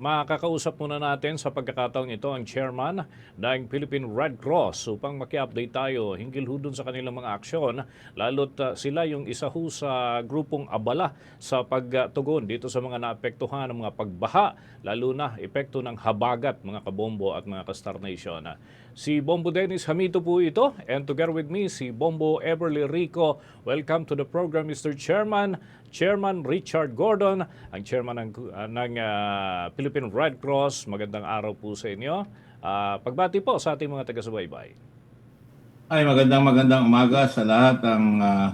makakausap muna natin sa pagkakataong ito ang chairman ng Philippine Red Cross upang maki-update tayo hinggil ho dun sa kanilang mga aksyon. Lalo't uh, sila yung isa ho sa grupong abala sa pagtugon dito sa mga naapektuhan ng mga pagbaha, lalo na epekto ng habagat, mga kabombo at mga kastar nation. Si Bombo Dennis Hamito po ito and together with me si Bombo Everly Rico. Welcome to the program Mr. Chairman. Chairman Richard Gordon, ang chairman ng, uh, ng uh, Philippine Red Cross. Magandang araw po sa inyo. Uh, pagbati po sa ating mga taga-subaybay. Ay, magandang magandang umaga sa lahat ng uh,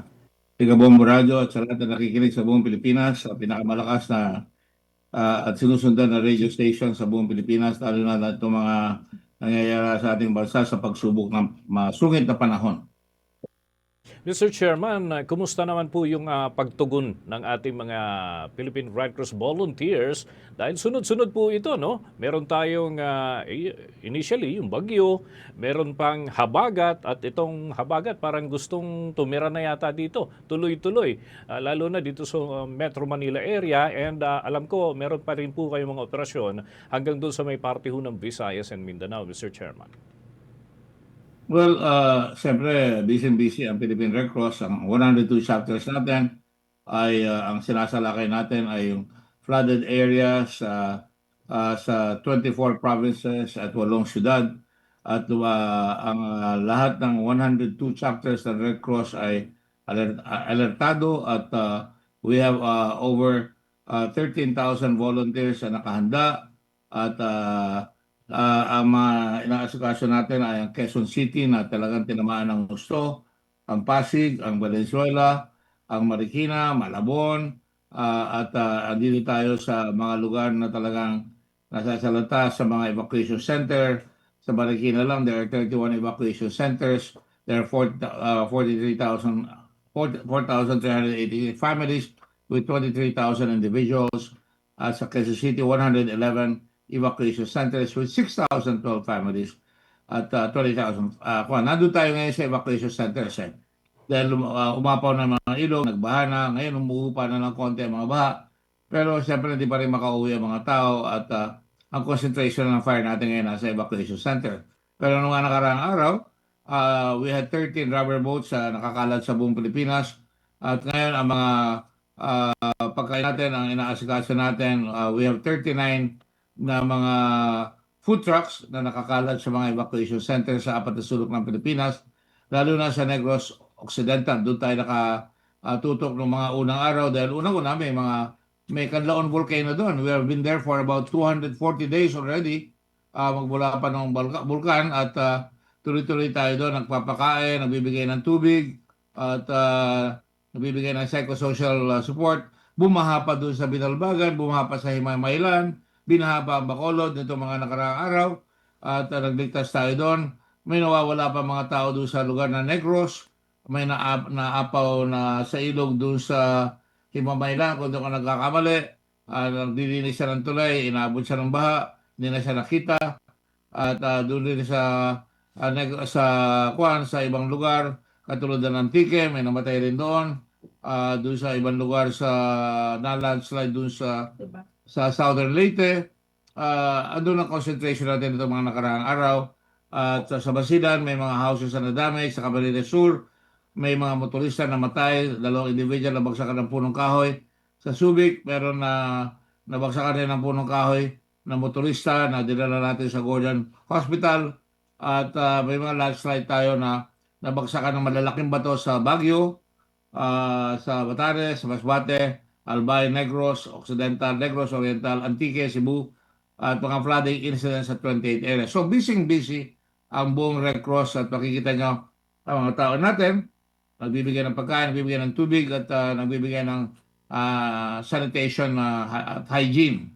Tigabombo Radio at sa lahat na nakikinig sa buong Pilipinas, sa pinakamalakas na uh, at sinusundan na radio station sa buong Pilipinas, lalo na itong mga nangyayari sa ating bansa sa pagsubok ng masungit na panahon. Mr. Chairman, kumusta naman po yung uh, pagtugon ng ating mga Philippine Red Cross volunteers? Dahil sunod-sunod po ito, no? Meron tayong uh, initially yung bagyo, meron pang habagat at itong habagat parang gustong tumira na yata dito, tuloy-tuloy. Uh, lalo na dito sa uh, Metro Manila area and uh, alam ko meron pa rin po kayong mga operasyon hanggang doon sa may parte ho ng Visayas and Mindanao, Mr. Chairman. Well, uh, siyempre, busy-busy ang Philippine Red Cross. Ang 102 chapters natin ay uh, ang sinasalakay natin ay yung flooded areas uh, uh, sa 24 provinces at walong syudad. At uh, ang uh, lahat ng 102 chapters ng Red Cross ay alert, uh, alertado at uh, we have uh, over uh, 13,000 volunteers na nakahanda at uh, uh, ang mga inaasikaso natin ay ang Quezon City na talagang tinamaan ng gusto, ang Pasig, ang Valenzuela, ang Marikina, Malabon, uh, at uh, andito tayo sa mga lugar na talagang nasasalata sa mga evacuation center. Sa Marikina lang, there are 31 evacuation centers. There are 4, uh, 43,000 4,388 families with 23,000 individuals. At sa Quezon City, 111 evacuation centers with 6,012 families at uh, 20,000. Uh, kung nandun tayo ngayon sa evacuation centers eh. Dahil uh, umapaw na mga ilog, nagbaha na, ngayon umuupa na ng konti ang mga baha. Pero siyempre hindi pa rin makauwi ang mga tao at uh, ang concentration ng fire natin ngayon nasa evacuation center. Pero nung nakaraang araw, uh, we had 13 rubber boats na uh, nakakalat sa buong Pilipinas. At ngayon ang mga uh, pagkain natin, ang inaasikaso natin, uh, we have 39 na mga food trucks na nakakalat sa mga evacuation centers sa apat na sulok ng Pilipinas, lalo na sa Negros Occidental. Doon tayo nakatutok ng mga unang araw dahil unang-una may mga may Canlaon volcano doon. We have been there for about 240 days already. Uh, magmula pa ng bulkan at uh, tuloy-tuloy tayo doon. Nagpapakain, nagbibigay ng tubig at uh, nagbibigay ng psychosocial uh, support. Bumaha pa doon sa Binalbagan, bumaha pa sa Himaymaylan, binahaba ang Bacolod nito mga nakaraang araw at uh, nagligtas tayo doon. May nawawala pa mga tao doon sa lugar na Negros. May naap, naapaw na sa ilog doon sa Himamaylan kung doon ka nagkakamali. Uh, nagdilinis siya ng tulay, inaabot siya ng baha, hindi na siya nakita. At uh, doon din sa uh, sa Kwan, sa ibang lugar, katulad ng Antique, may namatay rin doon. Uh, doon sa ibang lugar sa na-landslide doon sa diba? Sa Southern Leyte. Uh, andun ang concentration natin ito mga nakaraang araw. At sa Basilan, may mga houses na nadamay. Sa Camarines Sur, may mga motorista na matay. Dalawang individual na bagsakan ng punong kahoy. Sa Subic, meron na nabagsakan rin ng punong kahoy na motorista na dinala natin sa Gordon Hospital. At uh, may mga landslide tayo na nabagsakan ng malalaking bato sa Baguio, uh, sa Batanes, sa Masbate, Albay, Negros, Occidental, Negros, Oriental, Antique, Cebu, at mga flooding incidents sa 28 areas. So, busy-busy ang buong Red Cross at makikita nyo ang mga tao natin, nagbibigay ng pagkain, nagbibigay ng tubig at uh, nagbibigay ng uh, sanitation uh, at hygiene.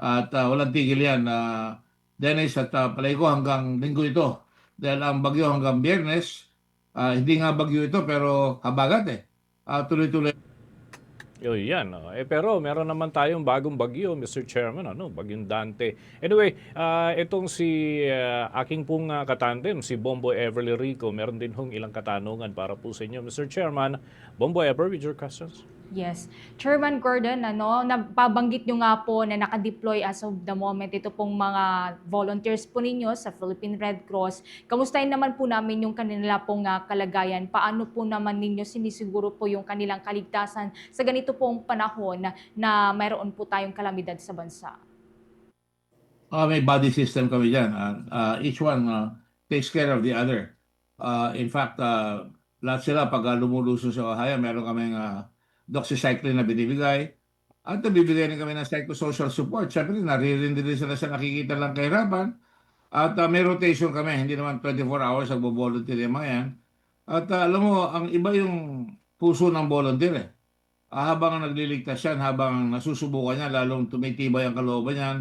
At uh, walang tigil yan. Uh, Dennis at uh, palay ko hanggang linggo ito. Dahil ang bagyo hanggang biyernes, uh, hindi nga bagyo ito pero habagat eh. Uh, tuloy-tuloy Yo, yan. Oh. Eh, pero meron naman tayong bagong bagyo, Mr. Chairman, ano, bagyong Dante. Anyway, uh, itong si uh, aking pong uh, katandem, si Bombo Everly Rico, meron din hong ilang katanungan para po sa inyo, Mr. Chairman. Bombo Ever, with your questions? Yes. Chairman Gordon, ano, nababanggit nyo nga po na nakadeploy as of the moment ito pong mga volunteers po ninyo sa Philippine Red Cross. Kamustahin naman po namin yung kanila pong ah, kalagayan. Paano po naman ninyo sinisiguro po yung kanilang kaligtasan sa ganito pong panahon na, na mayroon po tayong kalamidad sa bansa? Ah, may body system kami dyan. Ah, ah, each one ah, takes care of the other. Ah, in fact, ah, lahat sila pag uh, lumuluso sa Ohio, meron kaming uh, doxycycline na binibigay. At nabibigay rin kami ng psychosocial support. Siyempre, naririndi rin sila sa nakikita lang kahirapan. At ah, may rotation kami. Hindi naman 24 hours ang volunteer yung mga yan. At ah, alam mo, ang iba yung puso ng volunteer eh. Ah, habang nagliligtas yan, habang nasusubukan niya, lalong tumitibay ang kalooban niyan,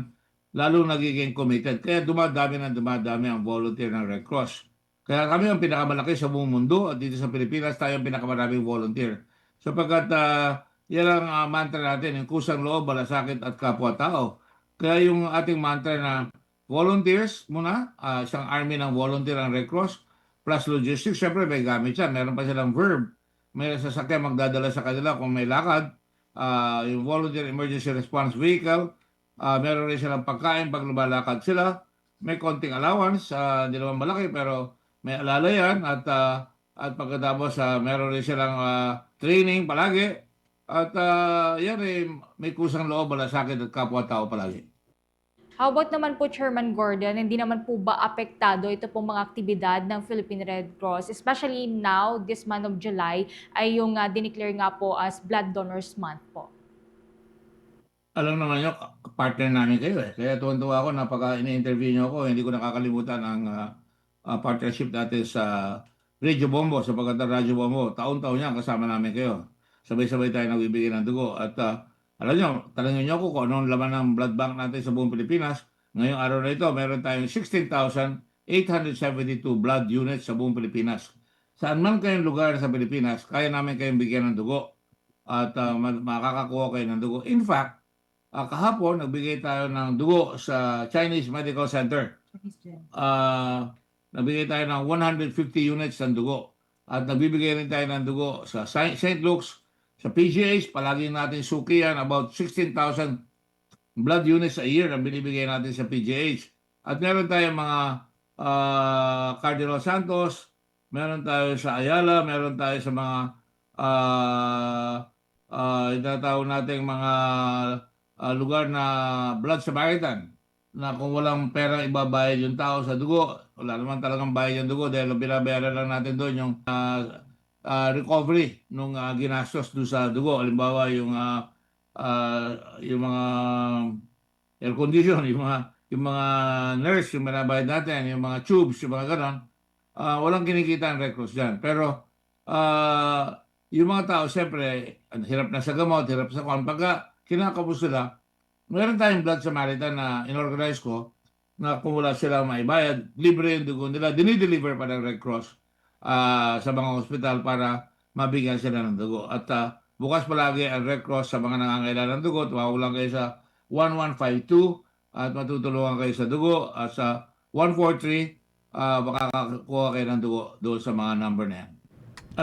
lalong nagiging committed. Kaya dumadami na dumadami ang volunteer ng Red Cross. Kaya kami ang pinakamalaki sa buong mundo at dito sa Pilipinas tayo ang pinakamaraming volunteer. Sapagkat ah, yan ang ah, mantra natin, yung kusang loob, balasakit at kapwa-tao. Kaya yung ating mantra na volunteers muna, ah, isang army ng volunteer ang Red Cross, plus logistics, syempre may gamit siya. Meron pa silang verb. May sasakyan magdadala sa kanila kung may lakad. Ah, yung volunteer emergency response vehicle, Ah, meron rin silang pagkain pag lumalakad sila. May konting allowance, ah, hindi naman malaki pero may alala yan at ah, at pagkatapos ah, meron rin silang ah, training palagi at ah, yan eh, may kusang loob sakit at kapwa-tao palagi. How about naman po Chairman Gordon, hindi naman po ba apektado ito pong mga aktibidad ng Philippine Red Cross, especially now, this month of July, ay yung uh, dineclare nga po as Blood Donors Month po. Alam naman nyo, partner namin kayo eh. Kaya tuwan-tuwa ako, napaka ini-interview nyo ako, hindi ko nakakalimutan ang ah, ah, partnership natin sa Radio Bombo, sa pagkanta Radio Bombo. Taon-taon yan, kasama namin kayo. Sabay-sabay tayo nagbibigay ng dugo. At ah, alam nyo, tanongin nyo ako kung anong laman ng blood bank natin sa buong Pilipinas. Ngayong araw na ito, meron tayong 16,872 blood units sa buong Pilipinas. Saan man kayong lugar sa Pilipinas, kaya namin kayong bigyan ng dugo. At ma- makakakuha kayo ng dugo. In fact, Ah, kahapon, nagbigay tayo ng dugo sa Chinese Medical Center. Ah, nagbigay tayo ng 150 units ng dugo. At nagbibigay rin tayo ng dugo sa St. Luke's, sa PGH, palagi natin suki about 16,000 blood units a year ang binibigay natin sa PGH. At meron tayong mga ah, Cardinal Santos, meron tayo sa Ayala, meron tayo sa mga uh, uh, itatawag nating mga ah, lugar na blood Samaritan na kung walang pera ibabayad yung tao sa dugo, wala naman talagang bayad yung dugo dahil binabayaran lang natin doon yung ah, ah, recovery nung ah, ginastos doon sa dugo. Halimbawa yung ah, ah, yung mga air condition, yung mga yung mga nurse, yung binabayad natin, yung mga tubes, yung mga ganon, ah, walang kinikita ang Red dyan. Pero ah, yung mga tao, siyempre, hirap na sa gamot, hirap sa kwan. Pagka kinakabos sila, meron tayong Blood Samaritan na inorganize ko na kung wala silang maibayad, libre yung dugo nila, dinideliver pa ng Red Cross ah, sa mga hospital para mabigyan sila ng dugo. At ah, bukas palagi ang Red Cross sa mga nangangailangan ng dugo, tumawag lang kayo sa 1152 at matutulungan kayo sa dugo at sa 143 ah, makakakuha kayo ng dugo doon sa mga number na yan.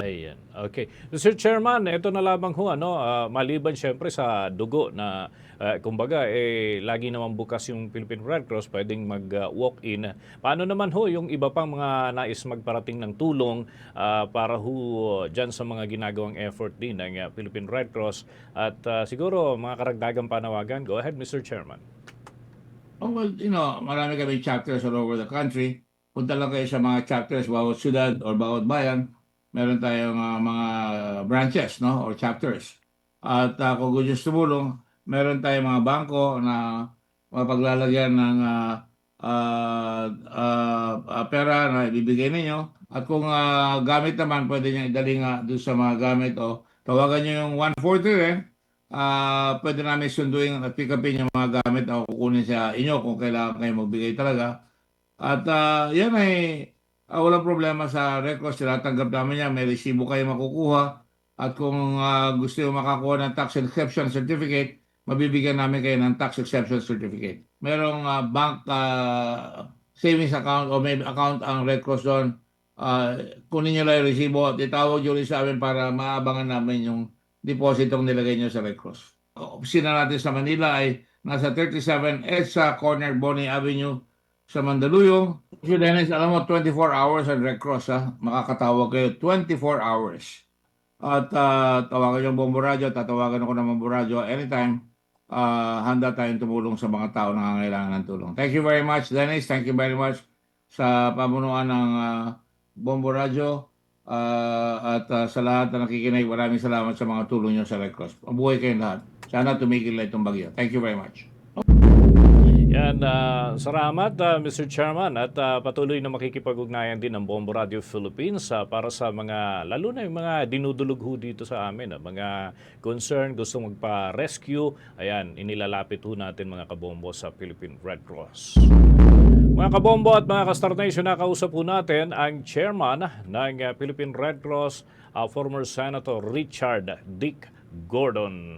Ayan. Okay. Mr. Chairman, ito na lamang ho, ano, ah, maliban syempre sa dugo na, ah, kumbaga, eh, lagi naman bukas yung Philippine Red Cross, pwedeng mag-walk-in. Paano naman ho yung iba pang mga nais magparating ng tulong ah, para ho dyan sa mga ginagawang effort din ng ah, Philippine Red Cross at ah, siguro mga karagdagang panawagan? Go ahead, Mr. Chairman. Oh, well, you know, marami kami chapters all over the country. Punta lang kayo sa mga chapters bawat syudad or bawat bayan. Meron tayong ah, mga branches, no? Or chapters. At uh, kung gusto tumulong, meron tayong mga bangko na mapaglalagyan ng ah, ah, ah, ah, pera na ibibigay ninyo. At kung ah, gamit naman, pwede nyo idali nga doon sa mga gamit o tawagan nyo yung 140 eh. Ah, pwede namin sunduin at pick upin yung mga gamit na kukunin sa inyo kung kailangan kayo magbigay talaga. At ah, yan ay ah, walang problema sa records. Tinatanggap namin yan. May resibo kayo makukuha. At kung ah, gusto nyo makakuha ng tax exception certificate, mabibigyan namin kayo ng tax exception certificate. Merong ah, bank ah, savings account o may account ang Red Cross doon. Ah, kunin nyo lang yung resibo at itawag nyo rin sa amin para maabangan namin yung deposit ang nilagay nyo sa Red Cross. Opisina natin sa Manila ay nasa 37 EDSA Corner Bonnie Avenue sa Mandaluyong. Si Dennis, alam mo, 24 hours ang Red Cross ha. Makakatawag kayo 24 hours. At ah, tawagan yung Bombo Radio, tatawagan ako ng Bombo anytime. Ah, handa tayong tumulong sa mga tao na nangangailangan ng tulong. Thank you very much, Dennis. Thank you very much sa pamunuan ng ah, Bombo. Ah, at ah, sa lahat na nakikinig, maraming salamat sa mga tulong nyo sa Red Cross. Mabuhay kayong lahat. Sana tumigil na itong bagyo. Thank you very much. Yan, ah, salamat ah, Mr. Chairman at ah, patuloy na makikipag-ugnayan din ng Bombo Radio Philippines ah, para sa mga, lalo na yung mga dinudulog ho dito sa amin, ah, mga concern, gusto magpa-rescue, ayan, inilalapit ho natin mga kabombo sa Philippine Red Cross. Mga kabombo at mga ka-Star Nation, nakausap po natin ang chairman ng Philippine Red Cross, ah, former Senator Richard Dick Gordon.